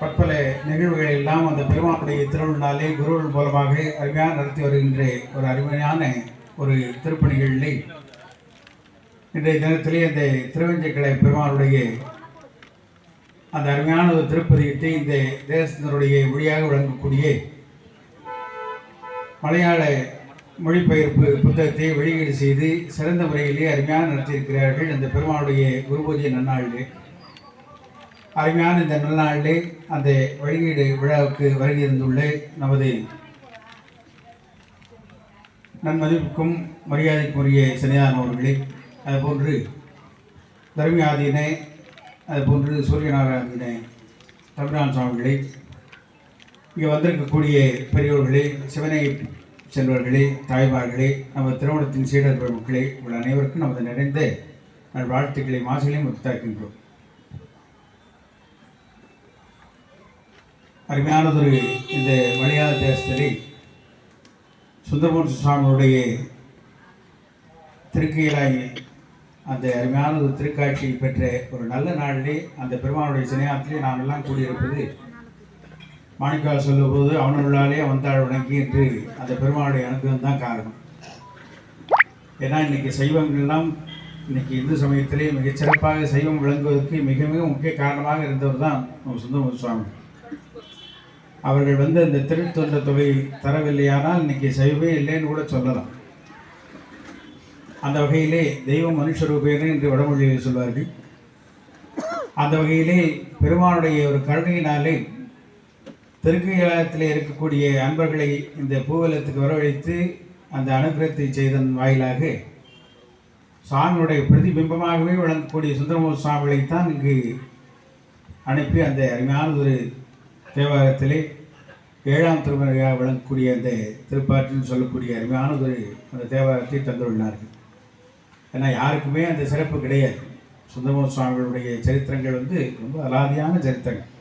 பற்பல நிகழ்வுகளை எல்லாம் அந்த பெருமானுடைய திருவிழாலே குருவின் மூலமாக அருமையாக நடத்தி வருகின்ற ஒரு அருமையான ஒரு திருப்பணிகளிலே இன்றைய தினத்திலே அந்த திருவஞ்சைக்கிளை பெருமானுடைய அந்த அருமையான ஒரு திருப்பதியத்தை இந்த தேசத்தினுடைய மொழியாக வழங்கக்கூடிய மலையாள மொழிபெயர்ப்பு புத்தகத்தை வெளியீடு செய்து சிறந்த முறையிலே அருமையாக நடத்தியிருக்கிறார்கள் அந்த பெருமானுடைய குருபூஜை நன்னாளிலே. அருமையான இந்த நன்னாளிலே அந்த வெளியீடு விழாவுக்கு வருகை இருந்துள்ள நமது நன்மதிப்புக்கும் மரியாதைக்குரிய சன்னிதானம் அவர்களே அதுபோன்று தர்மியாதீனை அதுபோன்று சூரியநாராயண தமிழ்நாடு சுவாமிகளே இங்கே வந்திருக்கக்கூடிய பெரியோர்களே சிவனை செல்வர்களே தாய்மார்களே நமது திருமணத்தின் சீடர் பெருமக்களே உள்ள அனைவருக்கும் நமது நிறைந்த நல் வாழ்த்துக்களை மாசுகளையும் ஒத்தாக்கின்றோம் அருமையானதொரு இந்த மலையாள தேசத்திலே சுந்தரமூர்த்தி சுவாமியுடைய திருக்கையிலாய் அந்த அருமையான ஒரு திருக்காட்சியை பெற்ற ஒரு நல்ல நாளிலே அந்த பெருமானுடைய சினையாத்திலே நாம் எல்லாம் கூடியிருப்பது மாணிக்கா சொல்லும்போது அவனுள்ளாலே வந்தாள் வணங்கி என்று அந்த பெருமானுடைய அனுகிரகம் தான் காரணம். ஏன்னா இன்றைக்கி சைவங்கள்லாம் இன்னைக்கு இந்து சமயத்திலே மிகச் சிறப்பாக சைவம் விளங்குவதற்கு மிக மிக முக்கிய காரணமாக இருந்தவர் தான் நம்ம சுந்தரமூர்த்தி சுவாமி. அவர்கள் வந்து அந்த திருத்தொண்ட தொகை தரவில்லையானால் இன்னைக்கு சைவமே இல்லைன்னு கூட சொல்லலாம். அந்த வகையிலே தெய்வம் மனுஷரூபேன என்று வடமொழியில் சொல்வார்கள். அந்த வகையிலே பெருமானுடைய ஒரு கருணையினாலே தெற்குலகத்தில் இருக்கக்கூடிய அன்பர்களை இந்த பூவலத்துக்கு வரவழைத்து அந்த அனுகிரகத்தை செய்தன் வாயிலாக சாமியுடைய பிரதிபிம்பமாகவே வழங்கக்கூடிய சுந்தரமூர்த்தி சுவாமிகளைத்தான் இங்கு அனுப்பி அந்த அருமையான ஒரு தேவாலயத்திலே ஏழாம் திருமுறையாக விளங்கக்கூடிய அந்த திருப்பாற்றின்னு சொல்லக்கூடிய அருமையான ஒரு அந்த தேவாலயத்தை தந்துள்ளார்கள். ஏன்னா யாருக்குமே அந்த சிறப்பு கிடையாது. சுந்தரமோ சுவாமிகளுடைய சரித்திரங்கள் வந்து ரொம்ப அலாதியான சரித்திரங்கள்.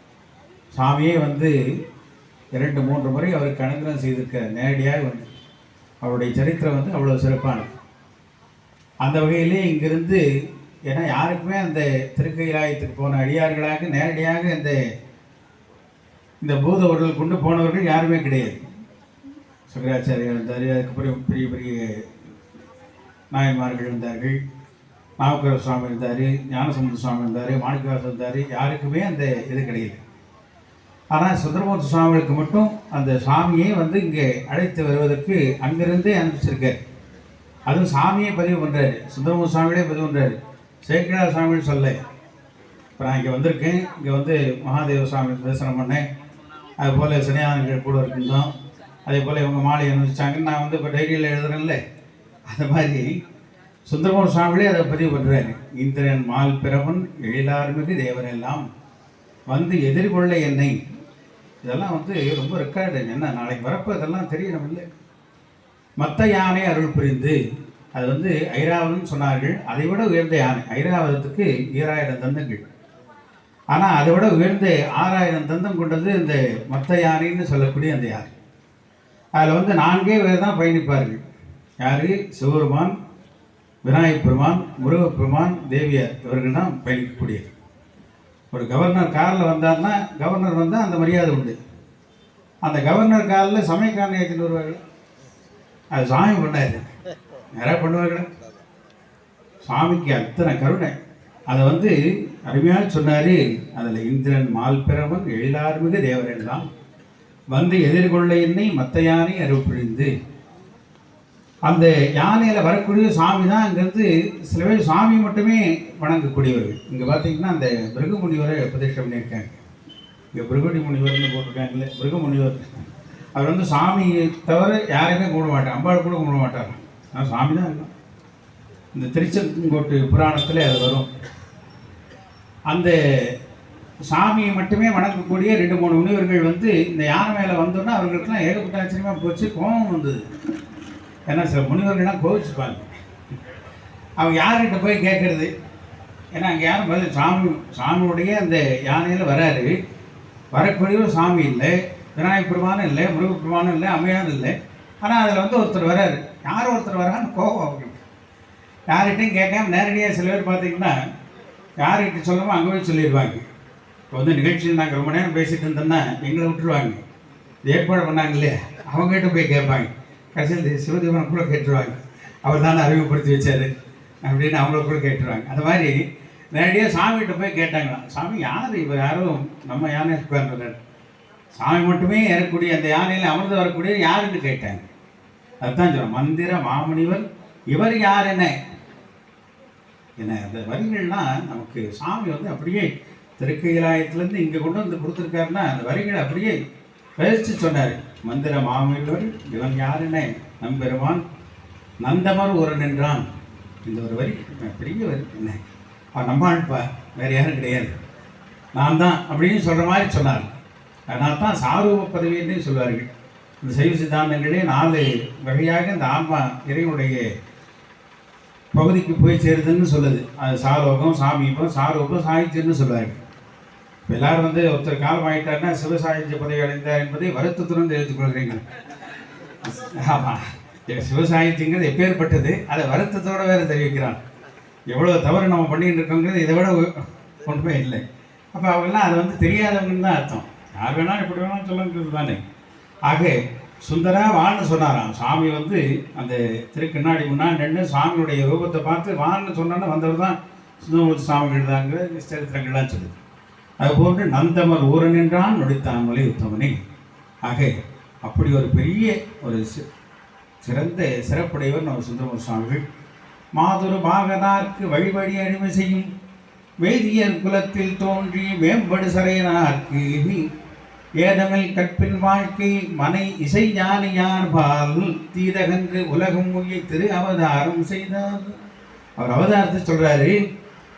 சாமியே வந்து இரண்டு மூன்று முறை அவருக்கு அனுகிரகம் செய்திருக்க நேரடியாக வந்து அவருடைய சரித்திரம் வந்து அவ்வளோ சிறப்பானது. அந்த வகையிலே இங்கிருந்து ஏன்னா யாருக்குமே அந்த திருக்கைலாயத்துக்கு போன அடியார்களாக நேரடியாக அந்த இந்த பூதவர்கள் கொண்டு போனவர்கள் யாருமே கிடையாது. சுக்கராச்சாரியார் இருந்தார் அதுக்கப்புறம் பெரிய பெரிய நாயன்மார்கள் இருந்தார்கள் நாவுக்கர சுவாமி இருந்தார் ஞானசமுத்திர சுவாமி இருந்தார் மாணிக்கவாசன் இருந்தார் யாருக்குமே அந்த இது கிடையாது. ஆனால் சுந்தரமூர்த்தி சுவாமிகளுக்கு மட்டும் அந்த சாமியை வந்து இங்கே அழைத்து வருவதற்கு அங்கிருந்தே அனுப்பிச்சிருக்கார். அதுவும் சாமியே பதிவு பண்ணுறாரு சுந்தரமூர்த்தி சுவாமிகளே பதிவு பண்ணுறாரு சேக்கிழார் சுவாமின்னு சொல்ல இப்போ நான் இங்கே வந்திருக்கேன் இங்கே வந்து மகாதேவ சுவாமி தரிசனம் பண்ணேன் அதுபோல் சன்னியானங்கள் கூட இருக்கின்றோம். அதே போல் இவங்க மாலை அனுப்பிச்சாங்கன்னு நான் வந்து இப்போ டைரியில் எழுதுறேன்ல. அந்த மாதிரி சுந்தரமூர் சுவாமிகளே அதை பதிவு பண்ணுறாரு இந்திரன் மால் பிறவன் எழிலார்மிகு தேவரெல்லாம் வந்து எதிர்கொள்ள என்னை. இதெல்லாம் வந்து ரொம்ப ரெக்கார்டு என்ன நாளைக்கு வரப்போ இதெல்லாம் தெரியணும் இல்லை மற்ற யானை அருள் புரிந்து. அது வந்து ஐராவதம் சொன்னார்கள். அதை விட உயர்ந்த யானை. ஐராவதத்துக்கு ஈராயிரம் தந்தங்கள். ஆனால் அதை விட உயர்ந்து ஆறாயிரம் தந்தம் கொண்டது இந்த மத்த யானைன்னு சொல்லக்கூடிய அந்த யார். அதில் வந்து நான்கே பேர் தான் பயணிப்பார்கள். யார்? சிவபெருமான் விநாயகப் பெருமான் முருகப்பெருமான் தேவியார் இவர்கள் தான் பயணிக்கக்கூடியது. ஒரு கவர்னர் காரில் வந்தார்னா கவர்னர் வந்தால் அந்த மரியாதை உண்டு. அந்த கவர்னர் காரில் சமயக்காரன் ஏற்றிட்டு வருவார்கள். அது சாமி பண்ணாரு நிறையா பண்ணுவார்கள்? சாமிக்கு அத்தனை கருணை. அதை வந்து அருமையாக சொன்னார். அதில் இந்திரன் மால்பிறவன் எழிலார்மிகு தேவரெல்லாம். வந்து எதிர்கொள்ள என்னை மற்ற யானை அருள்புரிந்து. அந்த யானையில் வரக்கூடிய சாமி தான் இங்கேருந்து சில பேர் சாமி மட்டுமே வணங்கக்கூடியவர்கள். இங்கே பார்த்தீங்கன்னா அந்த பிருகு முனிவரை பிரதிஷ்டை பண்ணியிருக்காங்க. இங்கே பிருகுடி முனிவர்னு போட்டிருக்காங்களே பிருகு முனிவர் அவர் வந்து சாமியை தவிர யாரையுமே கும்பிட மாட்டார். அம்பாள் கூட கும்பிட மாட்டார் ஆனால் சாமி தான் இருக்கும் இந்த திருச்செங்கோட்டு புராணத்தில் அது வரும். அந்த சாமியை மட்டுமே வணங்கக்கூடிய ரெண்டு மூணு முனிவர்கள் வந்து இந்த யானை மேலே வந்தோன்னா அவர்களுக்கெல்லாம் ஏகப்பட்ட ஆச்சரியமாக போச்சு கோபம் வந்தது. ஏன்னா சில முனிவர்கள்லாம் கோவிச்சுப்பாங்க அவங்க யார்கிட்ட போய் கேட்குறது ஏன்னா அங்கே யாரும் பதில் சாமி சாமியுடைய அந்த யானையில் வராரு. வரக்கூடியவர் சாமி இல்லை விநாயகப் பெருமானும் இல்லை முருகப் பெருமானும் இல்லை அம்மையாரும் இல்லை. ஆனால் அதில் வந்து ஒருத்தர் வராரு. யார் ஒருத்தர் வரான்னு கோபம் யார்கிட்டையும் கேட்காம நேரடியாக சில பேர் பார்த்தீங்கன்னா யார்கிட்ட சொல்லணுமோ அங்கே போய் சொல்லிடுவாங்க இப்போ வந்து நிகழ்ச்சியில் நாங்கள் ரொம்ப நேரம் பேசிகிட்டு இருந்தோம்னா எங்களை விட்டுருவாங்க. ஏற்பாடு பண்ணாங்க இல்லையா? அவங்ககிட்ட போய் கேட்பாங்க. கடைசியில் சிவதேவனை கூட கேட்டுருவாங்க. அவர் தானே அறிமுகப்படுத்தி வச்சாரு அப்படின்னு அவங்கள கூட கேட்டுருவாங்க. அந்த மாதிரி நேரடியாக சாமிகிட்ட போய் கேட்டாங்களாம். சாமி யார் இவர்? யாரும் நம்ம யானை உட்கார்ந்துறாரு சாமி மட்டுமே ஏறக்கூடிய அந்த யானையில் அமர்ந்து வரக்கூடிய யாருன்னு கேட்டாங்க. அதுதான் சொல்கிறோம் மந்திர மாமுனிவர் இவர் யார் என்ன என்ன அந்த வரிகள்லாம் நமக்கு சாமி வந்து அப்படியே திருக்கையிலாயத்துலேருந்து இங்கே கொண்டு வந்து கொடுத்துருக்காருன்னா அந்த வரிகளை அப்படியே பயிற்சி சொன்னார். மந்திர மாமுனிவர் இவன் யாருன்னு என்ன நம்பெருமான் நந்தமர் ஒரு நின்றான். இந்த ஒரு வரி பெரிய வரி. என்ன? அவன் நம்மாழ்ப்பா வேறு யாரும் கிடையாது. நான் தான் அப்படின்னு சொல்கிற மாதிரி சொன்னார். அதனால் தான் சாரூப பதவின்னு சொல்வார்கள். இந்த சைவ சித்தாந்தங்களே நாலு வகையாக இந்த ஆன்மா இறைவனுடைய பகுதிக்கு போய் சேருதுன்னு சொல்லுது. அது சாலோகம் சாமீபம் சாரூபம் சாகித்யம்னு சொல்லுவாங்க. இப்போ எல்லாரும் வந்து ஒருத்தர் காலம் ஆகிட்டார்னா சிவசாகித்ய பதவி அடைந்தார் என்பதை வருத்தத்துடன் தெரிவித்துக் ஆமாம் சிவசாகித்யங்கிறது எப்பேற்பட்டது? அதை வருத்தத்தோடு வேறு தெரிவிக்கிறான். எவ்வளோ தவறு நம்ம பண்ணிகிட்டு இருக்கோங்கிறது இதை விட ஒன்றுமே இல்லை. அப்போ அவங்கெல்லாம் அது வந்து தெரியாதவங்கன்னு தான் அர்த்தம். யார் வேணாலும் எப்படி வேணாலும் சொல்லுங்கிறது தானே. ஆக சுந்தராக வான்னு சொன்னாராம். சாமி வந்து அந்த திருக்கண்ணாடி முன்னா நின்று சாமியுடைய ரூபத்தை பார்த்து வான்னு சொன்னோன்னு வந்தவர் தான் சுந்தரமூர்த்தி சாமி எழுதாங்கிற சரித்திரங்கள்லாம் சொல்லுது. அதுபோன்று நந்தமர் ஊரன் என்றான் நொடித்தான் மலை உத்தமனே. ஆக அப்படி ஒரு பெரிய ஒரு சி- சிறந்த சிறப்புடையவர் நம்ம சுந்தரமூர் சுவாமிகள் மாதுரு பாகதார்க்கு வழிபடி அடிமை செய்யும். வேதியர் குலத்தில் தோன்றி மேம்படு சரையனார்க்கு ஏதமில் கற்பின் வாழ்க்கை மனை இசை ஞானியார்பால் தீதகன்று உலகம் மொழியை திரு அவதாரம் செய்தார். அவர் அவதாரத்தை சொல்கிறாரு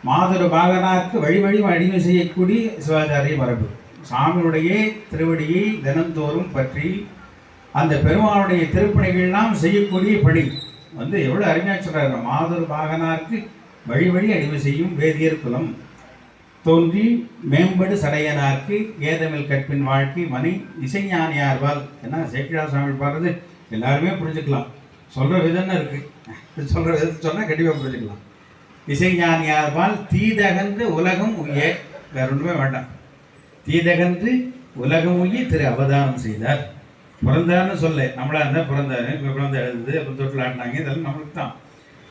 மாதுர பாகனாருக்கு வழி வழி அடிமை செய்யக்கூடிய சிவாச்சாரிய மரபு. சாமியுடைய திருவடியை தினந்தோறும் பற்றி அந்த பெருமானுடைய திருப்பணிகள்லாம் செய்யக்கூடிய பணி. வந்து எவ்வளோ அருமையாக சொல்கிறாரு மாதுர் பாகனாருக்கு வழி வழி அடிமை செய்யும் வேதியர் குலம். தோன்றி மேம்படு சடையனார்க்கு ஏதமில் கற்பின் வாழ்க்கை மனை இசைஞானியார்வால் ஏன்னா சேக்கிழா சுவாமி பாடுறது? எல்லாருமே புரிஞ்சுக்கலாம். சொல்கிற விதம்னு இருக்குது சொல்கிற விதத்தை சொன்னால் கண்டிப்பாக புரிஞ்சுக்கலாம். இசைஞானியார்வால் தீதகந்து உலகம் உய வேற ஒன்றுமே வேண்டாம். தீதகந்து உலகம் உயி திரு அவதாரம் செய்தார். பிறந்தார்னு சொல்ல நம்மளா இருந்தால் பிறந்தார் இப்போ பிறந்த எழுதுது அப்புறம் தொட்டில் ஆடினாங்க இதெல்லாம் நம்மளுக்கு தான்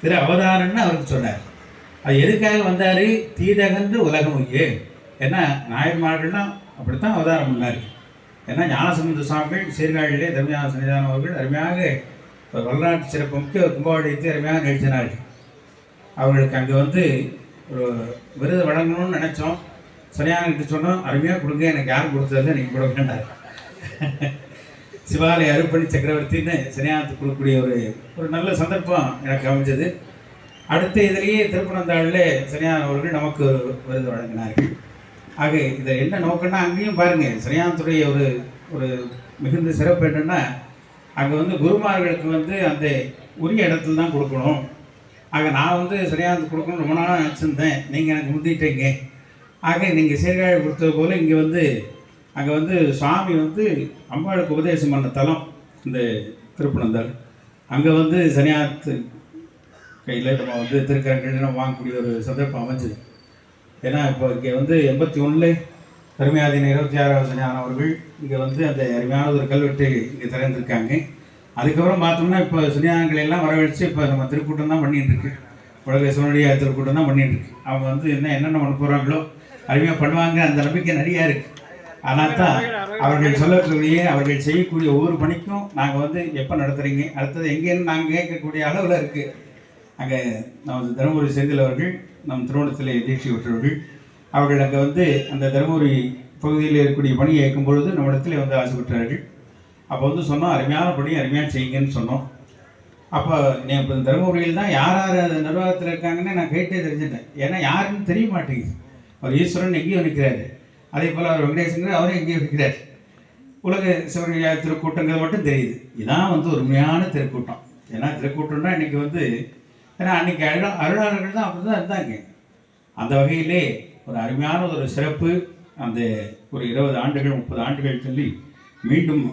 திரு அவதாரம்னு அவருக்கு சொன்னார். அது எதுக்காக வந்தார்? தீதகன்று உலகம் உய்யே ஏன்னா நாயன்மார்கள்லாம் அப்படித்தான் அவதாரம் பண்ணார். ஏன்னா ஞானசம்பந்த சுவாமிகள் சீர்காழியிலே தர்மஞான சன்னிதானம் அவர்கள் அருமையாக ஒரு வரலாற்று சிறப்பு முக்கிய கும்பாவளியத்தை அருமையாக நிகழ்த்தினார்கள். அவர்களுக்கு அங்கே வந்து ஒரு விருது வழங்கணும்னு நினச்சோம். சரியானகிட்ட சொன்னோம் அருமையாக கொடுங்க எனக்கு யார் கொடுத்ததில்ல நீங்கள் கொடுங்கன்னாரு சிவாலய அருப்பணி சக்கரவர்த்தின்னு சனியானத்துக்கு கொடுக்கக்கூடிய ஒரு ஒரு நல்ல சந்தர்ப்பம் எனக்கு அமைஞ்சது. அடுத்த இதிலேயே திருப்பனந்தாளில் சரியான அவர்கள் நமக்கு விருது வழங்கினார்கள். ஆக இதை என்ன நோக்கம்னா அங்கேயும் பாருங்கள் சரியானத்துடைய ஒரு ஒரு மிகுந்த சிறப்பு என்னென்னா அங்கே வந்து குருமார்களுக்கு வந்து அந்த உரிய இடத்துல தான் கொடுக்கணும். ஆக நான் வந்து சரியானது கொடுக்கணும் ரொம்ப நாளாக நினச்சிருந்தேன். நீங்கள் எனக்கு முந்திட்டீங்க. ஆக நீங்கள் சீர்காழி கொடுத்தது போல் இங்கே வந்து அங்கே வந்து சுவாமி வந்து அம்பாளுக்கு உபதேசம் பண்ண தலம் இந்த திருப்பனந்தாள். அங்கே வந்து சனியாத்து கையில் நம்ம வந்து திருக்கரங்கள் நம்ம வாங்கக்கூடிய ஒரு சந்தர்ப்பம் அமைஞ்சது. ஏன்னா இப்போ இங்கே வந்து எண்பத்தி ஒன்றில் பெருமையாதீன இருபத்தி ஆறாவது சனியான அவர்கள் இங்கே வந்து அந்த அருமையான ஒரு கல்வெட்டு இங்கே திறந்திருக்காங்க. அதுக்கப்புறம் பார்த்தோம்னா இப்போ சுனியானங்களை எல்லாம் வரவழைச்சு இப்போ நம்ம திருக்கூட்டம் தான் பண்ணிட்டு இருக்கு. உலக சிவனுடைய திருக்கூட்டம் தான் பண்ணிட்டு இருக்கு. அவங்க வந்து என்ன என்னென்ன பண்ண போகிறாங்களோ அருமையாக பண்ணுவாங்க அந்த நம்பிக்கை நிறையா இருக்குது ஆனால் தான் அவர்கள் சொல்லக்கூடிய அவர்கள் செய்யக்கூடிய ஒவ்வொரு பணிக்கும் நாங்கள் வந்து எப்போ நடத்துகிறீங்க அடுத்தது எங்கேன்னு நாங்கள் கேட்கக்கூடிய அளவில் இருக்குது அங்கே நமது தருமபுரி செந்தில் அவர்கள் நம் திருவண்ணத்திலே தீட்சை பெற்றவர்கள். அவர்கள் அங்கே வந்து அந்த தருமபுரி பகுதியில் இருக்கக்கூடிய பணியை ஏற்கும் பொழுது நம்மிடத்தில் வந்து ஆசை பெற்றார்கள். அப்போ வந்து சொன்னோம் அருமையான பணி அருமையாக செய்யுங்கன்னு சொன்னோம். அப்போ நீ இப்போ தருமபுரியில் தான் யார் யார் அந்த நிர்வாகத்தில் இருக்காங்கன்னு நான் கேட்டே தெரிஞ்சுட்டேன். ஏன்னா யாருன்னு தெரிய மாட்டேங்குது. அவர் ஈஸ்வரன் எங்கேயோ நிற்கிறாரு அதே போல் அவர் வெங்கடேசன் அவரும் எங்கேயோ நிற்கிறார் உலக சிவனையா திருக்கூட்டங்கள் மட்டும் தெரியுது. இதான் வந்து உண்மையான திருக்கூட்டம். ஏன்னா திருக்கூட்டம்னா இன்றைக்கி வந்து ஏன்னா அன்னைக்கு அருளா அருளாளர்கள் தான் அப்படி தான் இருந்தாங்க. அந்த வகையிலே ஒரு அருமையான ஒரு சிறப்பு அந்த ஒரு இருபது ஆண்டுகள் முப்பது ஆண்டுகள் சொல்லி மீண்டும்